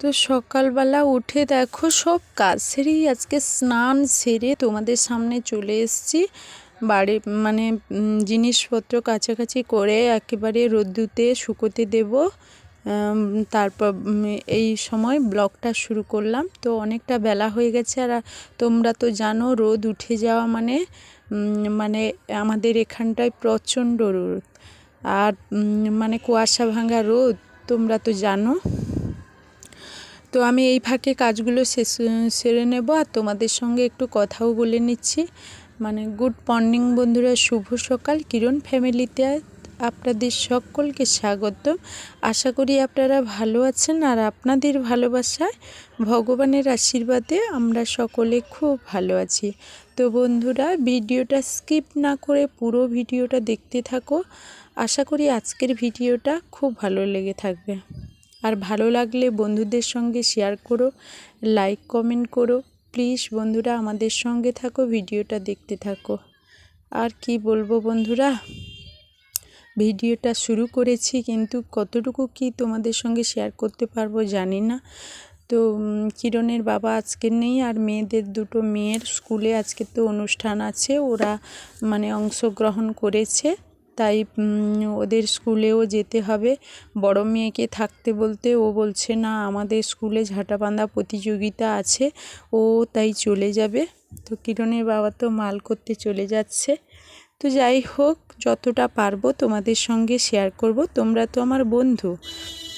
তো সকালবেলা উঠে দেখো সব কাজ সেরেই আজকে স্নান সেরে তোমাদের সামনে চলে এসেছি। বাড়ি মানে জিনিসপত্র কাছাকাছি করে একেবারে রোদ্দুতে শুকোতে দেব। তারপর এই সময় ব্লগটা শুরু করলাম। তো অনেকটা বেলা হয়ে গেছে আর তোমরা তো জানো রোদ উঠে যাওয়া মানে মানে আমাদের এখানটায় প্রচণ্ড রোদ। আর মানে কুয়াশা ভাঙা রোদ তোমরা তো জানো। তো আমি এই ফাঁকে কাজগুলো শেষ, সেরে নেব আর তোমাদের সঙ্গে একটু কথাও বলে নিচ্ছি। মানে গুড মর্নিং বন্ধুরা, শুভ সকাল। কিরণ ফ্যামিলিতে আপনাদের সকলকে স্বাগত। আশা করি আপনারা ভালো আছেন আর আপনাদের ভালোবাসায়, ভগবানের আশীর্বাদে আমরা সকলে খুব ভালো আছি। তো বন্ধুরা, ভিডিওটা স্কিপ না করে পুরো ভিডিওটা দেখতে থাকো। আশা করি আজকের ভিডিওটা খুব ভালো লেগে থাকবে। আর ভালো লাগলে বন্ধুদের সঙ্গে শেয়ার করো লাইক কমেন্ট করো। প্লিজ বন্ধুরা, আমাদের সঙ্গে থাকো, ভিডিওটা দেখতে থাকো। আর কি বলব বন্ধুরা? ভিডিওটা শুরু করেছি কিন্তু কতটুকু কি তোমাদের সঙ্গে শেয়ার করতে পারব জানি না। তো কিরণের বাবা আজকে নেই আর মেয়েদের দুটো মেয়ের স্কুলে আজকে তো অনুষ্ঠান আছে। ওরা মানে অংশগ্রহণ করেছে। তাই ওদের স্কুলেও যেতে হবে। বড় মেয়েকে থাকতে বলতে ও বলছে, না, আমাদের স্কুলে ঝাঁটা বাঁধা প্রতিযোগিতা আছে, ও তাই চলে যাবে। তো কিরণের বাবা তো মাল করতে চলে যাচ্ছে। তো যাই হোক, যতটা পারব তোমাদের সঙ্গে শেয়ার করব। তোমরা তো আমার বন্ধু।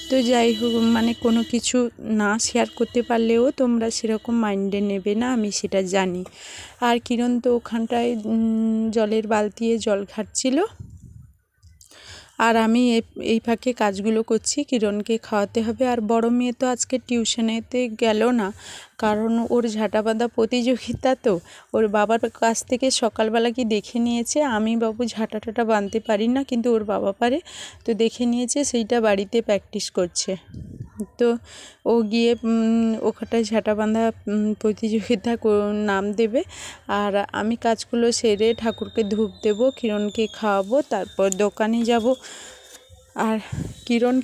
তো যাই হোক মানে কোনো কিছু না শেয়ার করতে পারলেও তোমরা সেরকম মাইন্ডে নেবে না, আমি সেটা জানি। আর কিরণ তো ওখানটায় জলের বালতিয়ে জল ঘাটছিল আর আমি এই ফাঁকে কাজগুলো করছি, কিরণকে খাওয়াতে হবে। আর বড় মেয়ে তো আজকে টিউশনেতে গেল না, কারণ ওর ঝাঁটা বাঁধা প্রতিযোগিতা তো। ওর বাবার কাছ থেকে সকালবেলা কি দেখে নিয়েছে? আমি বাবু ঝাঁটা টাটা বাঁধতে পারি না, কিন্তু ওর বাবা পারে। তো দেখে নিয়েছে, সেইটা বাড়িতে প্র্যাকটিস করছে। তো ও গিয়ে ওখানটায় ঝাঁটা বাঁধা প্রতিযোগিতা নাম দেবে। আর আমি কাজগুলো সেরে ঠাকুরকে ধূপ দেব, কিরণকে খাওয়াবো, তারপর দোকানে যাব। আর কিরণ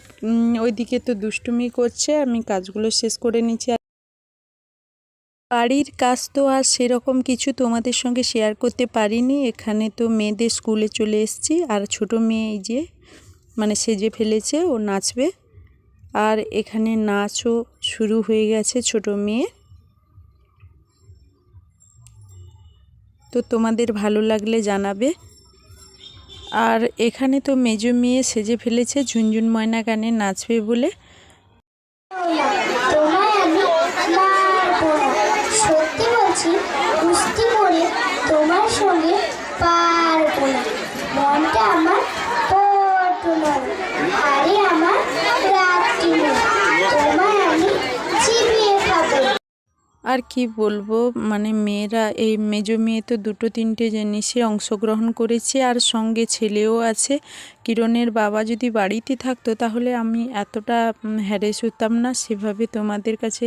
ওইদিকে তো দুষ্টুমি করছে, আমি কাজগুলো শেষ করে নিচ্ছি। বাড়ির কাজ তো আর সেরকম কিছু তোমাদের সঙ্গে শেয়ার করতে পারিনি। এখানে তো মেয়েদের স্কুলে চলে এসেছি। আর ছোট মেয়ে এই যে মানে সেজে ফেলেছে, ও নাচবে। আর এখানে নাচও শুরু হয়ে গেছে ছোট মেয়ে। তো তোমাদের ভালো লাগলে জানাবে। আর এখানে তো মেজো মেয়ে সেজে ফেলেছে, ঝুনঝুন ময়না গানে নাচবে বলে। সত্যি বলছি কুস্তি করে তোমার সঙ্গে পারব না মনটা আমার বড্ড নরম আরে আমার রাত্রি তোমায় আমি চিবিয়ে খাব আর কি বলব? মানে মেয়েরা, এই মেজো মেয়ে তো দুটো তিনটে জিনিসে অংশগ্রহণ করেছে আর সঙ্গে ছেলেও আছে। কিরণের বাবা যদি বাড়িতে থাকতো তাহলে আমি এতটা হ্যারেস হতাম না, সেভাবে তোমাদের কাছে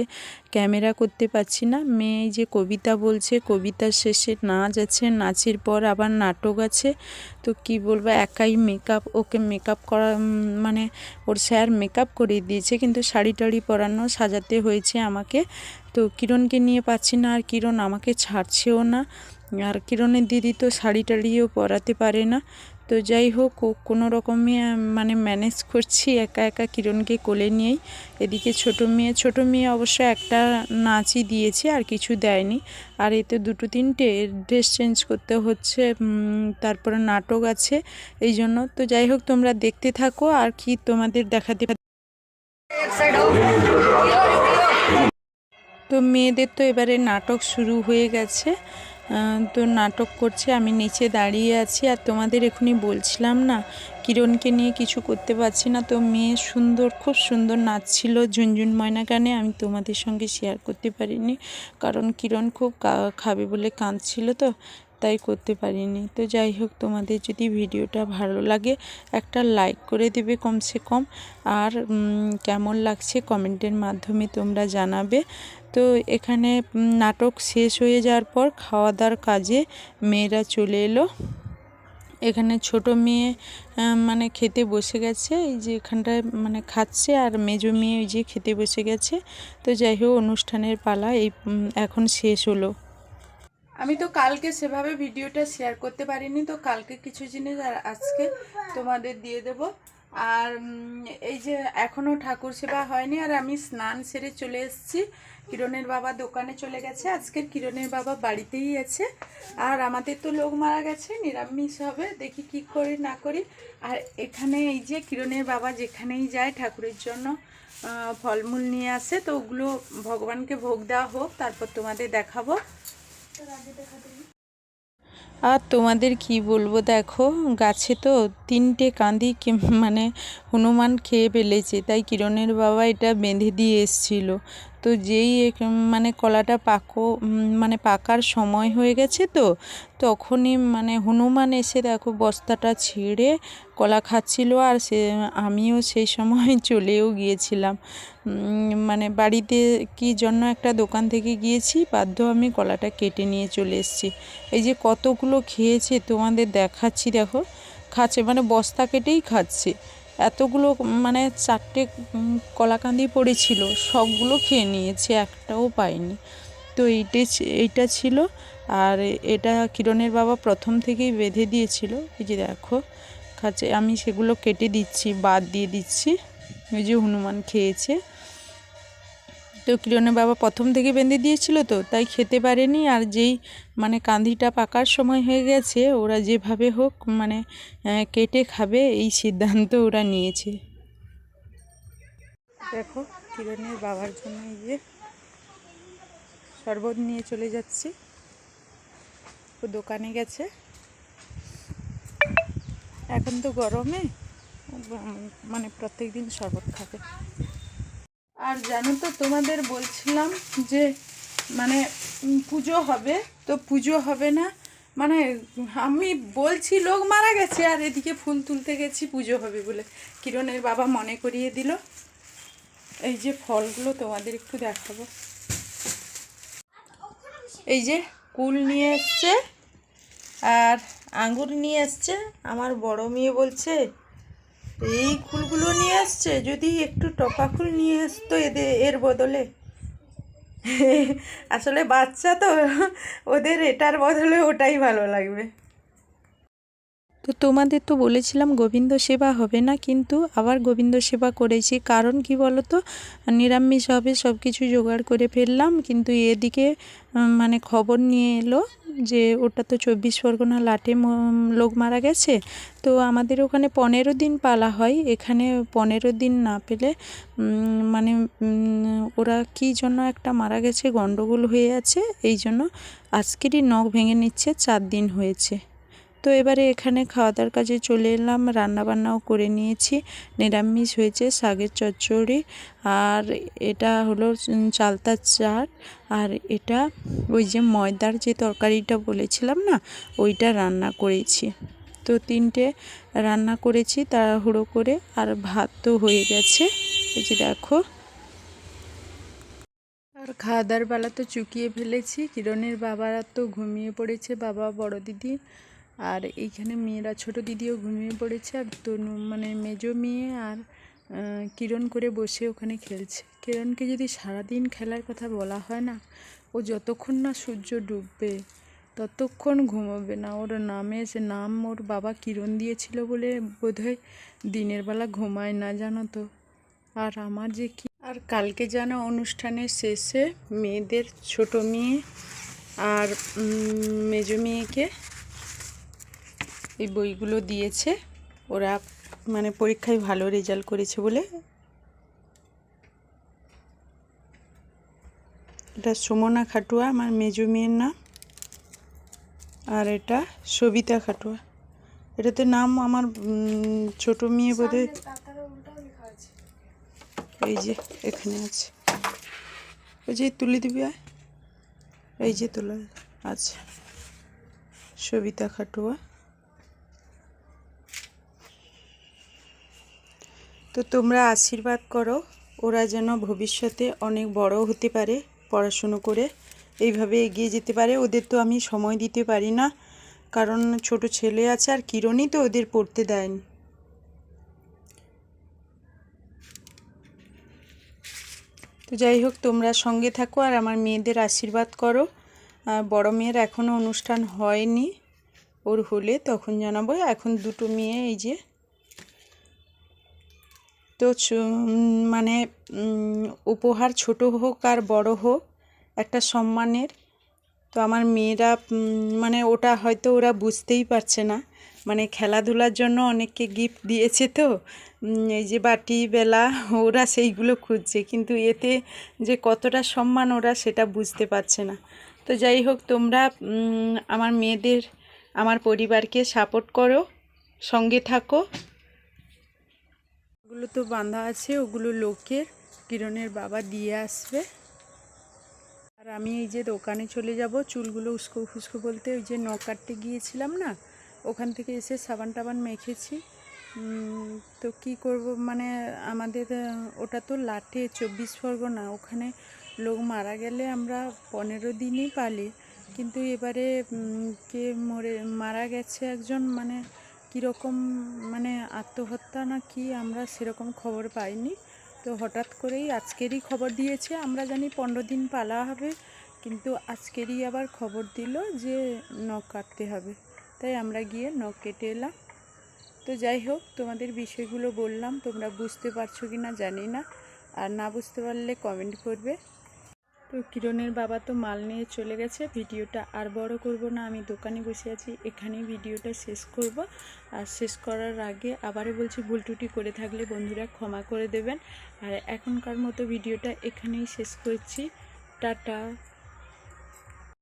ক্যামেরা করতে পারছি না। মেয়ে যে কবিতা বলছে, কবিতার শেষে নাচ আছে, নাচের পর আবার নাটক আছে। তো কি বলব, একাই মেকআপ ওকে মেকআপ করা মানে ওর স্যার মেকআপ করিয়ে দিয়েছে, কিন্তু শাড়ি টাড়ি পরানো সাজাতে হয়েছে আমাকে। তো কিরণকে নিয়ে পাচ্ছি না, আর কিরণ আমাকে ছাড়ছেও না। আর কিরণের দিদি তো শাড়ি টাড়িও পরাতে পারে না। তো যাই হোক কোনো রকমে মানে ম্যানেজ করছি একা একা কিরণকে কোলে নিয়েই। এদিকে ছোট মেয়ে ছোট মেয়ে অবশ্য একটা নাচই দিয়েছে, আর কিছু দেয়নি। আর এতে দুটো তিনটে ড্রেস চেঞ্জ করতে হচ্ছে তারপরে নাটক আছে, এই জন্য। তো যাই হোক, তোমরা দেখতে থাকো, আর কি তোমাদের দেখাতে তো মেয়েদের তো এবারে নাটক শুরু হয়ে গেছে। তো নাটক করছে, আমি নিচে দাঁড়িয়ে আছি আর তোমাদের এখনই বলছিলাম না, কিরণকে নিয়ে কিছু করতে পারছি না। তো মেয়ে সুন্দর, খুব সুন্দর নাচছিল ঝুনঝুন ময়না গানে, আমি তোমাদের সঙ্গে শেয়ার করতে পারিনি। কারণ কিরণ খুব খাবে বলে কাঁদছিল তো তাই করতে পারিনি। তো যাই হোক, তোমাদের যদি ভিডিওটা ভালো লাগে, একটা লাইক করে দেবে কমসে কম। আর কেমন লাগছে কমেন্টের মাধ্যমে তোমরা জানাবে। তো এখানে নাটক শেষ হয়ে যাওয়ার পর খাওয়া দাওয়ার কাজে মেয়েরা চলে এলো। এখানে ছোট মেয়ে মানে খেতে বসে গেছে। এই যে এখানটায় মানে খাচ্ছে আর মেজো মেয়ে ওই যে খেতে বসে গেছে। তো যাই হোক, অনুষ্ঠানের পালা এই এখন শেষ হলো। আমি তো কালকে সেভাবে ভিডিওটা শেয়ার করতে পারিনি, তো কালকে কিছু জিনিস আর আজকে তোমাদের দিয়ে দেব। আর এই যে এখনও ঠাকুর সেবা হয়নি, আর আমি স্নান সেরে চলে এসেছি। কিরণের বাবা দোকানে চলে গেছে আজকের কিরণের বাবা বাড়িতেই আছে। আর আমাদের তো লোক মারা গেছে, নিরামিষ হবে, দেখি কি করি না করি। আর এখানে এই যে কিরণের বাবা যেখানেই যায় ঠাকুরের জন্য ফলমূল নিয়ে আসে, তো ওগুলো ভগবানকে ভোগ দেওয়া হোক, তারপর তোমাদের দেখাবো। আর তোমাদের কি বলব, দেখো, গাছে তো তিনটে কাঁদি মানে হনুমান খেয়ে ফেলেছে, তাই কিরণের বাবা এটা বেঁধে দিয়ে এসছিল। তো যেই মানে কলাটা পাকো মানে পাকার সময় হয়ে গেছে তো, তখনই মানে হনুমান এসে দেখো বস্তাটা ছিঁড়ে কলা খাচ্ছিল আর সে, আমিও সেই সময় চলেও গিয়েছিলাম। মানে বাড়িতে কি জন্য একটা দোকান থেকে গিয়েছি, বাধ্য আমি কলাটা কেটে নিয়ে চলে এসেছি। এই যে কতগুলো খেয়েছে তোমাদের দেখাচ্ছি দেখো, খাচ্ছে মানে বস্তা কেটেই খাচ্ছে। এতগুলো মানে চারটে কলাকাঁদি পড়েছিল, সবগুলো খেয়ে নিয়েছে, একটাও পাইনি। তো এইটাই এইটা ছিল, আর এটা কিরণের বাবা প্রথম থেকেই বেঁধে দিয়েছিল। এই যে দেখো খাচ্ছে আমি সেগুলো কেটে দিচ্ছি, বাদ দিয়ে দিচ্ছি। ওই যে হনুমান খেয়েছে। তো কিরণের বাবা প্রথম থেকে বেঁধে দিয়েছিল তো, তাই খেতে পারেনি। আর যেই মানে কান্দিটা পাকার সময় হয়ে গেছে, ওরা যেভাবে হোক মানে কেটে খাবে, এই সিদ্ধান্ত ওরা নিয়েছে। দেখো, কিরণের বাবার জন্য এই যে শরবত নিয়ে চলে যাচ্ছি। ও দোকানে গেছে। এখন তো গরমে মানে প্রত্যেক দিন শরবত খাবে। আর জানো তো, তোমাদের বলছিলাম যে মানে পুজো হবে, তো পুজো হবে না। মানে আমি বলছি, লোক মারা গেছে, আর এদিকে ফুল তুলতে গেছি, পুজো হবে বলে। কিরণের বাবা মনে করিয়ে দিল। এই যে ফলগুলো তোমাদের একটু দেখাবো। এই যে কুল নিয়ে এসছে, আর আঙ্গুর নিয়ে এসছে। আমার বড় মেয়ে বলছে এই ফুলগুলো নিয়ে আসছে? যদি একটু টপা ফুল নিয়ে আসতো এদের এর বদলে। আসলে বাচ্চা তো, ওদের এটার বদলে ওটাই ভালো লাগবে। তো তোমাদের তো বলেছিলাম গোবিন্দ সেবা হবে না, কিন্তু আবার গোবিন্দ সেবা করেছি। কারণ কি বলো তো নিরামিষ হবে সব কিছু জোগাড় করে ফেললাম, কিন্তু এদিকে মানে খবর নিয়ে এলো যে ওটা তো চব্বিশ পরগনা লাটে লোক মারা গেছে। তো আমাদের ওখানে পনেরো দিন পালা হয়। এখানে পনেরো দিন না পেলে মানে ওরা কি জন্য একটা মারা গেছে গণ্ডগোল হয়ে আছে, এই জন্য আজকেরই নখ ভেঙে নিচ্ছে, চার দিন হয়েছে। তো এবারে এখানে খাওয়া দাওয়ার কাজে চলে এলাম, রান্নাবান্নাও করে নিয়েছি। নিরামিষ হয়েছে শাগের চচ্চড়ি, আর এটা হলো চালতার চাট, আর এটা ওই যে ময়দার যে তরকারিটা বলেছিলাম না, ওইটা রান্না করেছি। তো তিনটে রান্না করেছি তাড়াহুড়ো করে, আর ভাত তো হয়ে গেছে। এই যে দেখো। আর খাওয়া দাওয়ার বেলা তো চুকিয়ে ফেলেছি, কিরণের বাবারা তো ঘুমিয়ে পড়েছে, বাবা বড় দিদি আর এইখানে মেয়েরা, ছোট দিদিও ঘুমিয়ে পড়েছে আর তনু মানে মেজো মেয়ে আর কিরণ করে বসে ওখানে খেলছে। কিরণকে যদি সারাদিন খেলার কথা বলা হয় না, ও যতক্ষণ না সূর্য ডুববে, ততক্ষণ ঘুমোবে না। ওর নামে সে নাম ওর বাবা কিরণ দিয়েছিল বলে বোধহয় দিনের বেলা ঘুমায় না, জানো তো। আর আমার যে কি আর কালকে যেন অনুষ্ঠানের শেষে মেয়েদের ছোট মেয়ে আর মেজো মেয়েকে এই বইগুলো দিয়েছে। ওরা মানে পরীক্ষায় ভালো রেজাল্ট করেছে বলে। এটা সুমনা খাটুয়া আমার মেজো মেয়ের নাম। আর এটা সবিতা খাটুয়া। এটাতে নাম আমার ছোট মেয়ে বোধহয় এই যে এখানে আছে। ওই যে তুলে দিবি এই যে তোলা আছে। সবিতা খাটুয়া। তো তোমরা আশীর্বাদ করো, ওরা যেন ভবিষ্যতে অনেক বড় হতে পারে পড়াশুনো করে। এইভাবে এগিয়ে যেতে পারে। ওদের তো আমি সময় দিতে পারি না, কারণ ছোট ছেলে আছে আর কিরণই তো ওদের পড়তে দেয়নি। তো যাই হোক, তোমরা সঙ্গে থাকো আর আমার মেয়েদের আশীর্বাদ করো। আর বড় মেয়ের এখনও অনুষ্ঠান হয়নি, ওর হলে তখন জানাব। এখন দুটো মেয়ে, এই যে তো মানে উপহার ছোট হোক আর বড় হোক, একটা সম্মানের। তো আমার মেয়েরা মানে ওটা হয়তো ওরা বুঝতেই পারছে না। মানে খেলাধুলার জন্য অনেককে গিফট দিয়েছে তো। এই যে বাটি, বেলা, ওরা সেইগুলো খুঁজছে। কিন্তু এতে যে কতটা সম্মান ওরা সেটা বুঝতে পারছে না। তো যাই হোক, তোমরা আমার মেয়েদের, আমার পরিবারকে সাপোর্ট করো, সঙ্গে থাকো। ওগুলো তো বাঁধা আছে, ওগুলো লোকের কিরণের বাবা দিয়ে আসবে। আর আমি এই যে দোকানে চলে যাব, চুলগুলো উস্কো ফুস্কো বলতে ওই যে নখ কাটতে গিয়েছিলাম না, ওখান থেকে এসে সাবান টাবান মেখেছি। তো কি করব মানে আমাদের, ওটা তো লাটে চব্বিশ পরগনা, ওখানে লোক মারা গেলে আমরা পনেরো দিনই পালি। কিন্তু এবারে কে মরে, মারা গেছে একজন মানে কীরকম মানে আত্মহত্যা না কি আমরা সেরকম খবর পাইনি। তো হঠাৎ করেই আজকেরই খবর দিয়েছে, আমরা জানি পনেরো দিন পালা হবে, কিন্তু আজকেরই আবার খবর দিল যে নখ কাটতে হবে। তাই আমরা গিয়ে নখ কেটে এলাম। তো যাই হোক, তোমাদের বিষয়গুলো বললাম, তোমরা বুঝতে পারছ কি না জানি না। আর না বুঝতে পারলে কমেন্ট করবে। তো কিরণের বাবা তো মাল নিয়ে চলে গেছে। ভিডিওটা আর বড় করব না, আমি দোকানে বসে আছি, এখানেই ভিডিওটা শেষ করব। আর শেষ করার আগে আবারও বলছি, ভুল টুটি করে থাকলে বন্ধুরা ক্ষমা করে দেবেন। আর এখনকার মতো ভিডিওটা এখানেই শেষ করছি। টাটা।